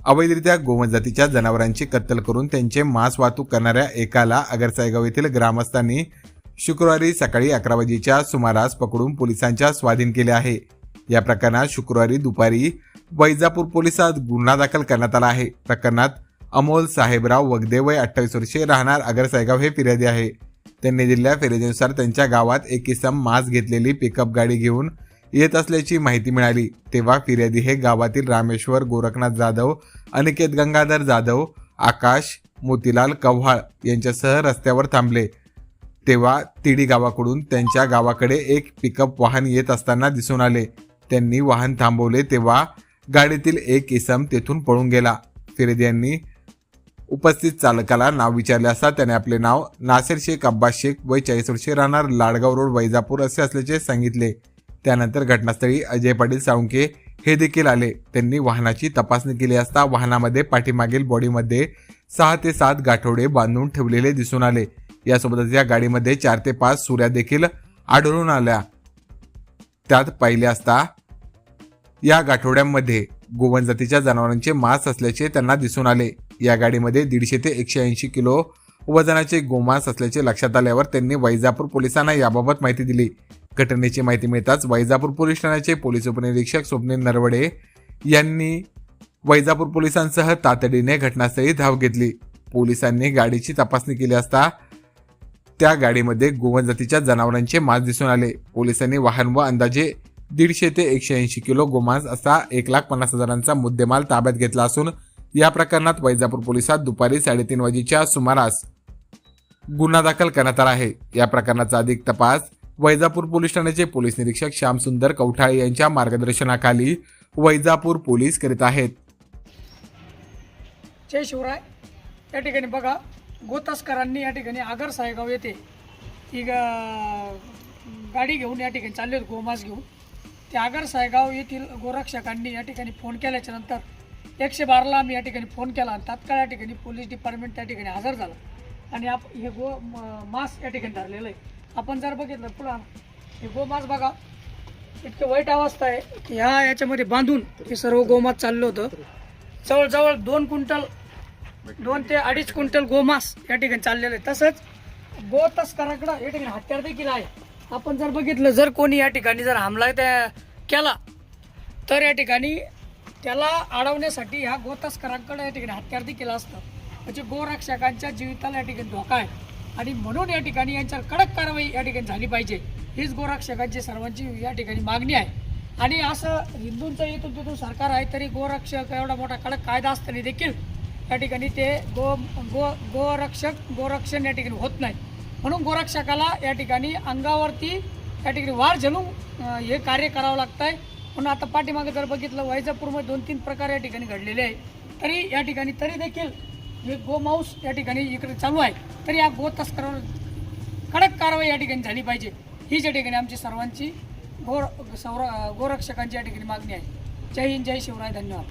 अवैधरित्या गोवंश जातीच्या जनावरांची कत्तल करून त्यांचे मांस वाहतूक करणाऱ्या एकाला अगरसायगाव येथील ग्रामस्थांनी शुक्रवारी सकाळी अकरा वाजेच्या सुमारास पकडून पोलिसांच्या स्वाधीन केले आहे. या प्रकरणात शुक्रवारी दुपारी वैजापूर पोलिसात गुन्हा दाखल करण्यात आला आहे. प्रकरणात अमोल साहेबराव वगदे वय अठ्ठावीस वर्षे राहणार अगरसायगाव हे फिर्यादी आहे. त्यांनी दिलेल्या फिर्यादीनुसार त्यांच्या गावात एक इसम मांस घेतलेली पिकअप गाडी घेऊन येत असल्याची माहिती मिळाली. तेव्हा फिर्यादी हे गावातील रामेश्वर गोरखनाथ जाधव अनिकेत गंगाधर जाधव आकाश मोतीलाल कव्हाळ यांच्यासह रस्त्यावर थांबले. तेव्हा तिडी गावाकडून त्यांच्या गावाकडे एक पिकअप वाहन येत असताना दिसून आले. त्यांनी वाहन थांबवले तेव्हा गाडीतील एक इसम तेथून पळून गेला. फिर्यादी यांनी उपस्थित चालकाला नाव विचारले असता त्याने आपले नाव नासिर शेख अब्बास शेख वय चाळीस वर्षे राहणार लाडगाव रोड वैजापूर असे असल्याचे सांगितले. त्यानंतर घटनास्थळी अजय पाटील साळुंके हे देखील आले. त्यांनी वाहनाची तपासणी केली असता वाहनामध्ये पाठीमागील बॉडीमध्ये सहा ते सात गाठोडे बांधून ठेवलेले दिसून आले. यासोबतच या गाडीमध्ये चार ते पाच सुऱ्या देखील आढळून आल्या. त्यात पाहिले असता या गाठोड्यांमध्ये गोवन जातीच्या जनावरांचे मांस असल्याचे त्यांना दिसून आले. या गाडीमध्ये दीडशे ते एकशे ऐंशी किलो वजनाचे गोमांस असल्याचे लक्षात आल्यावर त्यांनी वैजापूर पोलिसांना याबाबत माहिती दिली. घटनेची माहिती मिळताच वैजापूर पोलीस ठाण्याचे पोलीस उपनिरीक्षक स्वप्नील नरवडे यांनी वैजापूर पोलिसांसह तातडीने घटनास्थळी धाव घेतली. पोलिसांनी गाडीची तपासणी केली असता त्या गाडीमध्ये गोवन जातीच्या जनावरांचे मांस दिसून आले. पोलिसांनी वाहन व अंदाजे दीडशे ते एकशे ऐंशी किलो गोमांस असा एक लाख पन्नास हजारांचा मुद्देमाल ताब्यात घेतला असून या प्रकरणात वैजापूर पोलिसात दुपारी साडेतीन वाजेच्या सुमारास गुन्हा दाखल करण्यात आला आहे. या प्रकरणाचा अधिक तपास वैजापूर पोलीस ठाण्याचे पोलीस निरीक्षक श्यामसुंदर कवठाळे यांच्या मार्गदर्शनाखाली वैजापूर पोलीस करीत आहेत. जय शिवराय. या ठिकाणी बघा गोतस्करांनी या ठिकाणी आगर साहेगाव येथे ही गाडी घेऊन या ठिकाणी चालले होते गोमास घेऊन. ते आगर साहेगाव येथील गोरक्षकांनी या ठिकाणी फोन केल्याच्यानंतर एकशे बाराला आम्ही या ठिकाणी फोन केला आणि तात्काळ या ठिकाणी पोलीस डिपार्टमेंट त्या ठिकाणी हजर झालं. आणि आप हे गो मास या ठिकाणी धरलेलं आहे. आपण जर बघितलं पुढं हे गोमास बघा इतके वाईट अवस्था आहे की ह्या याच्यामध्ये बांधून हे सर्व गोमास चाललं होतं. जवळजवळ दोन क्विंटल दोन ते अडीच क्विंटल गोमास या ठिकाणी चाललेलं आहे तसंच गो तस्कराकडं या ठिकाणी हत्यार देखील आहे. आपण जर बघितलं जर कोणी या ठिकाणी जर हमला त्या केला तर या ठिकाणी त्याला अडवण्यासाठी ह्या गो तस्करांकडे या ठिकाणी हत्यार देखील असतं. म्हणजे गोरक्षकांच्या जीविताला या ठिकाणी धोका आहे. आणि म्हणून या ठिकाणी यांच्यावर कडक कारवाई या ठिकाणी झाली पाहिजे. हीच गोरक्षकांची सर्वांची या ठिकाणी मागणी आहे. आणि असं हिंदूंचं इथून तिथून सरकार आहे तरी गोरक्षक एवढा मोठा कडक कायदा असताना देखील या ठिकाणी ते गो गो गोरक्षक गोरक्षण या ठिकाणी होत नाही. म्हणून गोरक्षकाला या ठिकाणी अंगावरती या ठिकाणी वार झेलून हे कार्य करावं लागतं आहे म्हणून आता पाठीमागे जर बघितलं वैजापूरमध्ये दोन तीन प्रकार या ठिकाणी घडलेले आहे तरी या ठिकाणी तरी देखील गोमांस या ठिकाणी इकडे चालू आहे. तरी या गो तस्करावर कडक कारवाई या ठिकाणी झाली पाहिजे. हीच या ठिकाणी आमची सर्वांची गोर सौर गोरक्षकांची या ठिकाणी मागणी आहे. जय हिंद जय शिवराय. धन्यवाद.